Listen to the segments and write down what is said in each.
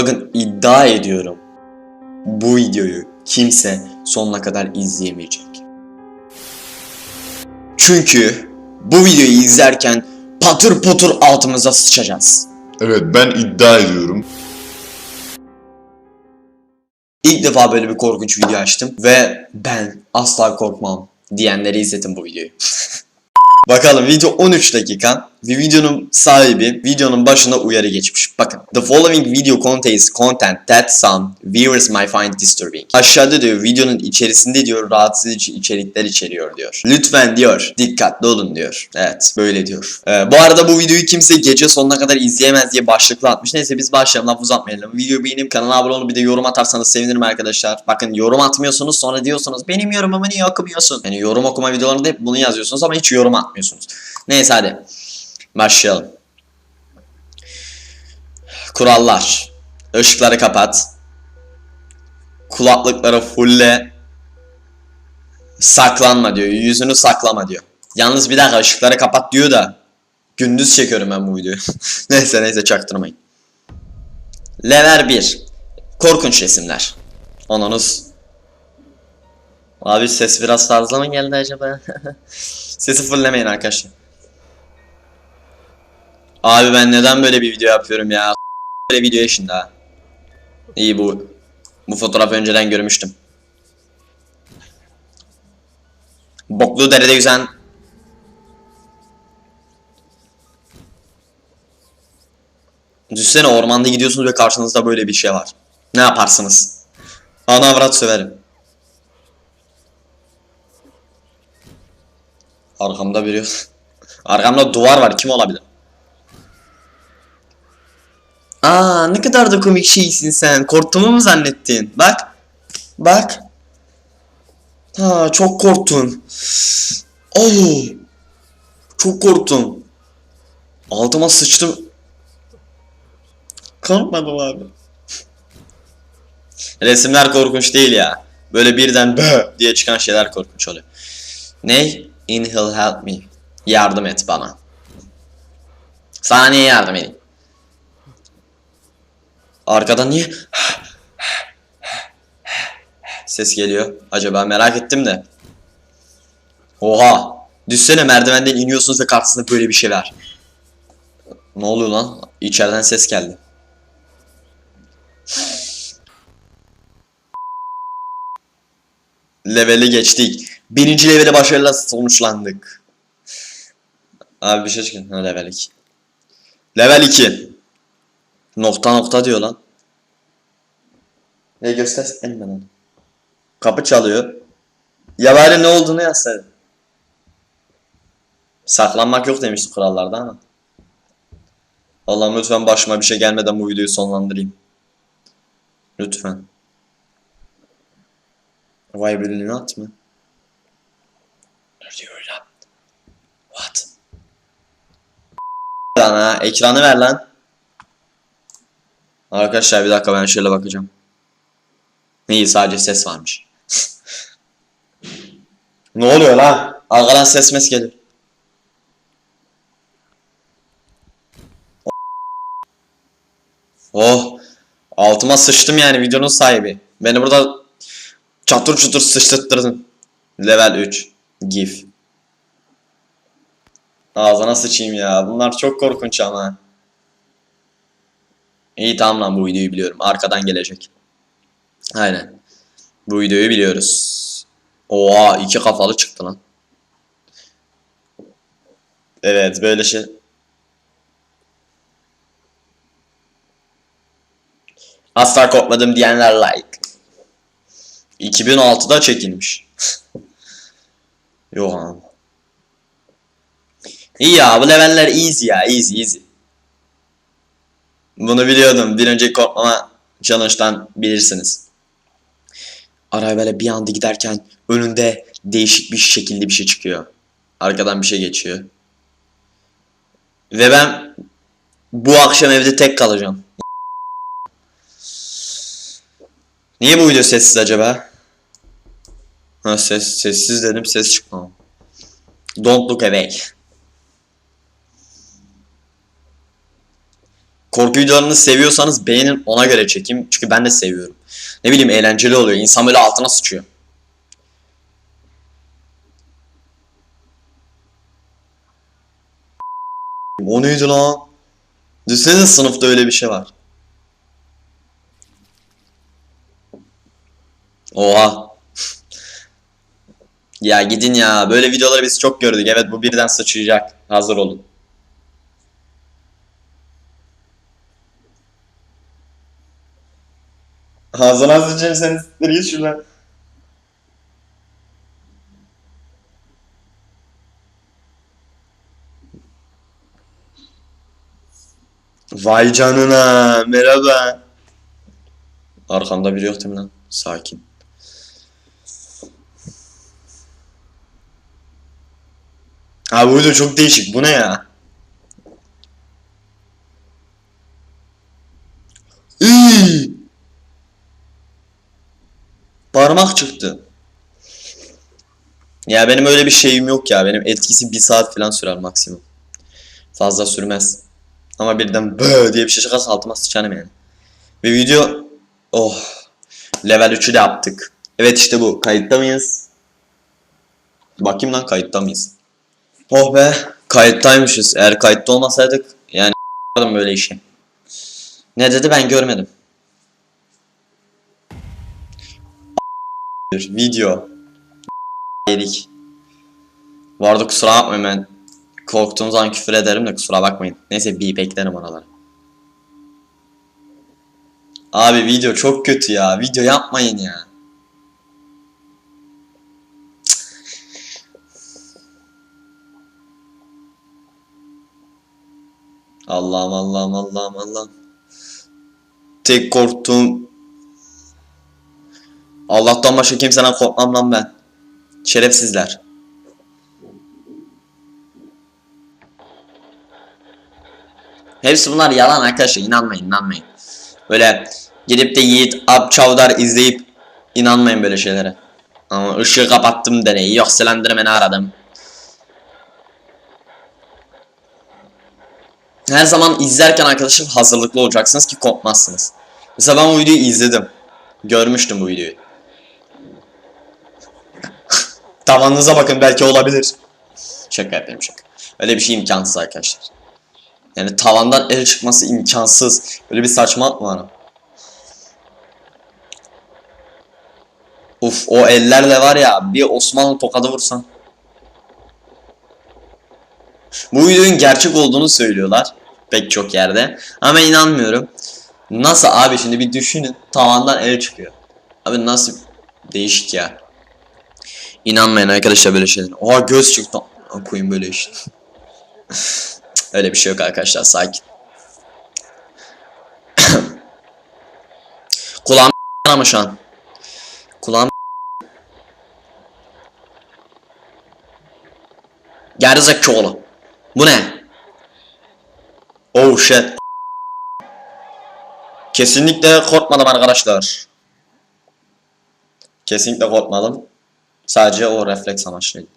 Bakın iddia ediyorum. Bu videoyu kimse sonuna kadar izleyemeyecek. Çünkü bu videoyu izlerken patır potur altımıza sıçacağız. Evet ben iddia ediyorum. İlk defa böyle bir korkunç video açtım ve ben asla korkmam diyenleri izledim bu videoyu. Bakalım video 13 dakika ve videonun sahibi videonun başına uyarı geçmiş. Bakın. The following video contains content that some viewers might find disturbing. Aşağıda diyor videonun içerisinde diyor rahatsız edici içerikler içeriyor diyor. Lütfen diyor dikkatli olun diyor. Evet böyle diyor. Ee, bu arada bu videoyu kimse gece sonuna kadar izleyemez diye başlıkla atmış. Neyse biz başlayalım laf uzatmayalım. Videoyu beğenip kanala abone olup bir de yorum atarsanız sevinirim arkadaşlar. Bakın yorum atmıyorsunuz sonra diyorsunuz benim yorumumu niye okumuyorsun? Yani yorum okuma videolarında hep bunu yazıyorsunuz ama hiç yorum atmıyorsunuz. Neyse hadi. Başlayalım. Kurallar. Işıkları kapat. Kulaklıkları fulle. Saklanma diyor. Yüzünü saklama diyor. Yalnız bir dakika ışıkları kapat diyor da. Gündüz çekiyorum ben bu videoyu. neyse neyse çaktırmayın. Level 1. Korkunç resimler. Ananız. Abi ses biraz fazla mı geldi acaba? Sesi fulllemeyin arkadaşlar. Abi ben neden böyle bir video yapıyorum ya? Böyle video şimdi ha. İyi bu. Bu fotoğrafı önceden görmüştüm. Boklu derede yüzen Düşünsene ormanda gidiyorsunuz ve karşınızda böyle bir şey var. Ne yaparsınız? Ana avrat söverim. Arkamda biri Arkamda duvar var kim olabilir? Aa ne kadar da komik şeysin sen. Korktuğumu mu zannettin? Bak. Bak. Ha çok korktun. Oh. Çok korktum. Altıma sıçtım. Korkmadım abi. Resimler korkunç değil ya. Böyle birden bö diye çıkan şeyler korkunç oluyor. Ne? Inhale help me. Yardım et bana. Sana niye yardım edeyim? Arkadan niye? Ses geliyor. Acaba merak ettim de. Oha. Düşsene merdivenden iniyorsunuz ve karşısında böyle bir şey var. Ne oluyor lan? İçeriden ses geldi. Leveli geçtik. Birinci levele başarıyla sonuçlandık. Abi bir şey çıkın. Ha level 2. Level 2. Nokta nokta diyor lan. Ne göstersen bana. Kapı çalıyor. Ya bari ne olduğunu yazsaydın. Saklanmak yok demişti kurallarda ama. Allah'ım lütfen başıma bir şey gelmeden bu videoyu sonlandırayım. Lütfen. Vay be not mı? Ne diyor lan? What? Lan ha, ekranı ver lan. Arkadaşlar bir dakika ben şöyle bakacağım. İyi sadece ses varmış. ne oluyor lan? Arkadan ses mes gelir. Oh. Altıma sıçtım yani videonun sahibi. Beni burada çatır çutur sıçtırttırdın. Level 3. GIF. Ağzına sıçayım ya. Bunlar çok korkunç ama. İyi tamam lan bu videoyu biliyorum. Arkadan gelecek. Aynen. Bu videoyu biliyoruz. Oha iki kafalı çıktı lan. Evet böyle şey. Asla korkmadım diyenler like. 2006'da çekilmiş. Yok. İyi ya bu leveller easy ya easy easy. Bunu biliyordum. Bir önceki korkmama challenge'dan bilirsiniz. Araya böyle bir anda giderken önünde değişik bir şekilde bir şey çıkıyor. Arkadan bir şey geçiyor. Ve ben bu akşam evde tek kalacağım. Niye bu video sessiz acaba? Ha ses sessiz dedim ses çıkmam. Don't look away. Korku videolarını seviyorsanız beğenin ona göre çekeyim. Çünkü ben de seviyorum. Ne bileyim eğlenceli oluyor. İnsan böyle altına sıçıyor. O neydi lan? Düşünsene sınıfta öyle bir şey var. Oha. ya gidin ya. Böyle videoları biz çok gördük. Evet bu birden sıçrayacak. Hazır olun. Ağzına sıçayım seni siktir git şuradan. Vay canına merhaba. Arkanda biri yok değil mi lan? Sakin. Abi bu video çok değişik. Bu ne ya? İyi. Parmak çıktı. Ya benim öyle bir şeyim yok ya. Benim etkisi bir saat falan sürer maksimum. Fazla sürmez. Ama birden bö diye bir şey çıkarsa altıma sıçarım yani. Ve video oh level 3'ü de yaptık. Evet işte bu. Kayıtta mıyız? Bakayım lan kayıtta mıyız? Oh be kayıttaymışız. Eğer kayıtta olmasaydık yani böyle işi. Ne dedi ben görmedim. Video. Yedik. Bu arada kusura bakmayın ben korktuğum zaman küfür ederim de kusura bakmayın. Neyse bir beklerim oraları. Abi video çok kötü ya. Video yapmayın ya. Allah'ım Allah'ım Allah'ım Allah'ım. Tek korktuğum Allah'tan başka kimseden korkmam lan ben. Şerefsizler. Hepsi bunlar yalan arkadaşlar inanmayın inanmayın. Böyle gidip de Yiğit Ab Çavdar izleyip inanmayın böyle şeylere. Ama ışığı kapattım deneyi yok Slenderman'i aradım. Her zaman izlerken arkadaşlar hazırlıklı olacaksınız ki korkmazsınız. Mesela ben bu videoyu izledim. Görmüştüm bu videoyu. Tavanınıza bakın belki olabilir. Şaka yapayım şaka. Öyle bir şey imkansız arkadaşlar. Yani tavandan el çıkması imkansız. Öyle bir saçmalık mı var? Uf o ellerle var ya bir Osmanlı tokadı vursan. Bu videonun gerçek olduğunu söylüyorlar. Pek çok yerde. Ama inanmıyorum. Nasıl abi şimdi bir düşünün. Tavandan el çıkıyor. Abi nasıl değişik ya. İnanmayın arkadaşlar böyle şeyler. Oha göz çıktı. Koyun böyle işte. Öyle bir şey yok arkadaşlar sakin. Kulağım ama şu an. Kulağım Gerizekalı. Bu ne? Oh shit. Kesinlikle korkmadım arkadaşlar. Kesinlikle korkmadım. Sadece o refleks amaçlıydı.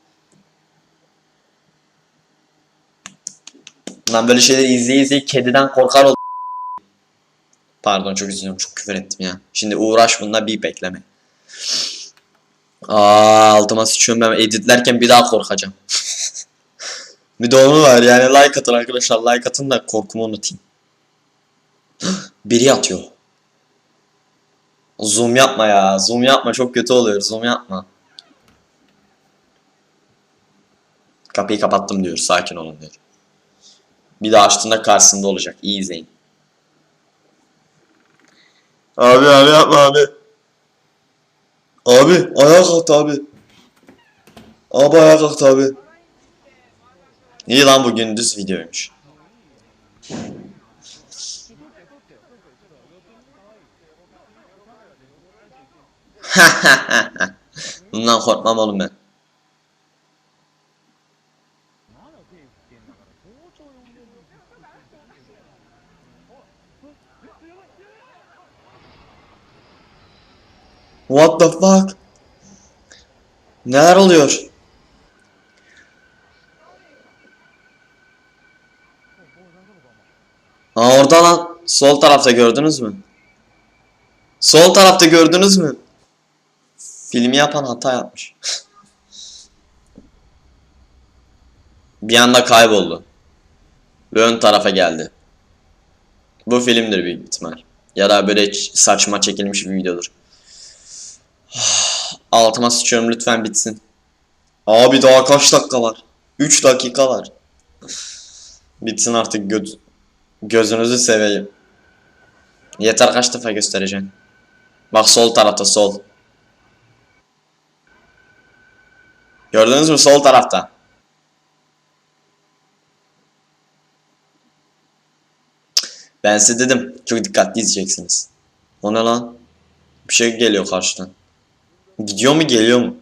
Lan böyle şeyleri izleye izleye kediden korkar oldum. Pardon çok üzülüyorum çok küfür ettim ya. Şimdi uğraş bununla bir bekleme. Aa altıma sıçıyorum ben editlerken bir daha korkacağım. bir de onu var yani like atın arkadaşlar like atın da korkumu unutayım. Biri atıyor. Zoom yapma ya zoom yapma çok kötü oluyor zoom yapma. Kapıyı kapattım diyor sakin olun diyor. Bir daha açtığında karşısında olacak. İyi izleyin. Abi abi yapma abi. Abi ayağa kalktı abi. Abi ayağa kalktı abi. İyi lan bu gündüz videoymuş. Bundan korkmam oğlum ben. What the fuck? Neler oluyor? Aa orada lan. Sol tarafta gördünüz mü? Sol tarafta gördünüz mü? Filmi yapan hata yapmış. bir anda kayboldu. Ve ön tarafa geldi. Bu filmdir büyük ihtimal. Ya da böyle saçma çekilmiş bir videodur. Altıma sıçıyorum lütfen bitsin. Abi daha kaç dakika var? 3 dakika var. Bitsin artık göz gözünüzü seveyim. Yeter kaç defa göstereceğim. Bak sol tarafta sol. Gördünüz mü sol tarafta? Ben size dedim çok dikkatli izleyeceksiniz. O ne lan? Bir şey geliyor karşıdan. Gidiyor mu geliyor mu?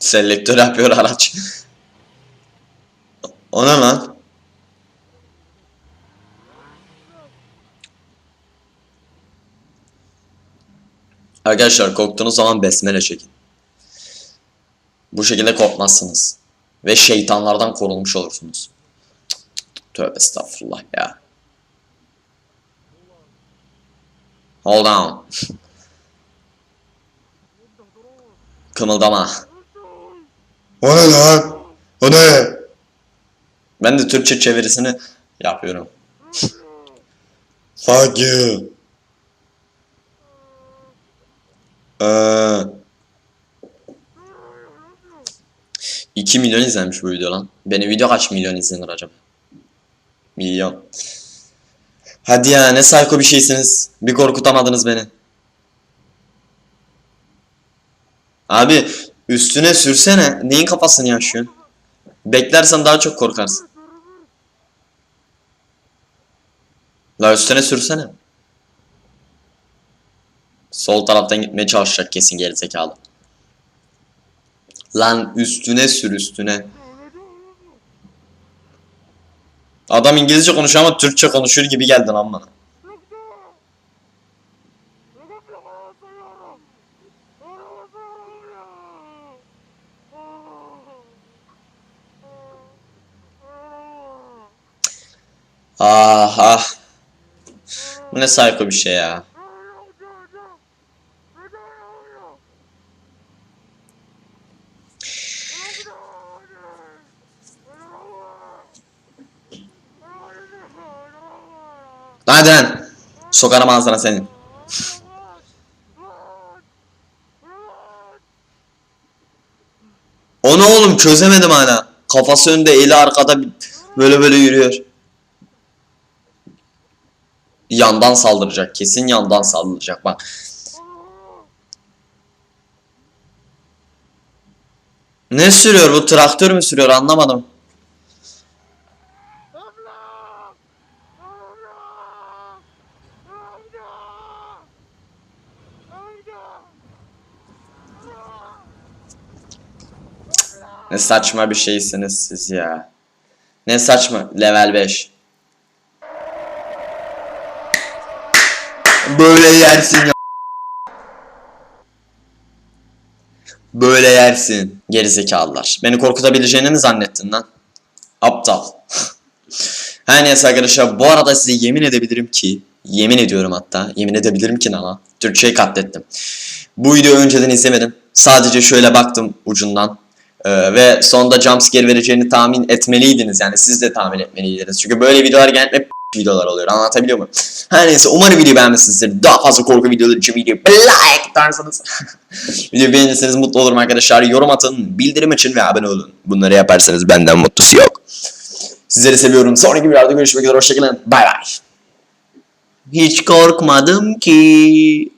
Selektör yapıyor araç. O ne lan? Arkadaşlar korktuğunuz zaman besmele çekin. Bu şekilde korkmazsınız. Ve şeytanlardan korunmuş olursunuz. Tövbe estağfurullah ya. Hold on. Kımıldama. O ne lan? O ne? Ben de Türkçe çevirisini yapıyorum. Fuck you. Ee, 2 milyon izlenmiş bu video lan. Benim video kaç milyon izlenir acaba? Milyon. Hadi ya ne psycho bir şeysiniz. Bir korkutamadınız beni. Abi üstüne sürsene. Neyin kafasını yaşıyorsun? Beklersen daha çok korkarsın. La üstüne sürsene. Sol taraftan gitmeye çalışacak kesin gerizekalı. Lan üstüne sür üstüne. Adam İngilizce konuşuyor ama Türkçe konuşur gibi geldi lan bana. Ah ah. Bu ne psycho bir şey ya. Sokarım ağzına senin. O ne oğlum çözemedim hala. Kafası önde eli arkada böyle böyle yürüyor. Yandan saldıracak. Kesin yandan saldıracak bak. Ne sürüyor bu traktör mü sürüyor anlamadım. Ne saçma bir şeysiniz siz ya. Ne saçma. Level 5. Böyle yersin ya. Böyle yersin. Gerizekalılar. Beni korkutabileceğini mi zannettin lan? Aptal. Her neyse arkadaşlar bu arada size yemin edebilirim ki yemin ediyorum hatta yemin edebilirim ki ama Türkçeyi katlettim. Bu videoyu önceden izlemedim. Sadece şöyle baktım ucundan. Ee, ve sonda jumpscare vereceğini tahmin etmeliydiniz. Yani siz de tahmin etmeliydiniz. Çünkü böyle videolar genellikle videolar oluyor. Anlatabiliyor muyum? Her neyse umarım videoyu beğenmişsinizdir. Daha fazla korku videoları için videoyu like atarsanız. videoyu beğenirseniz mutlu olurum arkadaşlar. Yorum atın, bildirim açın ve abone olun. Bunları yaparsanız benden mutlusu yok. Sizleri seviyorum. Sonraki videoda görüşmek üzere. Hoşçakalın. Bay bay. Hiç korkmadım ki.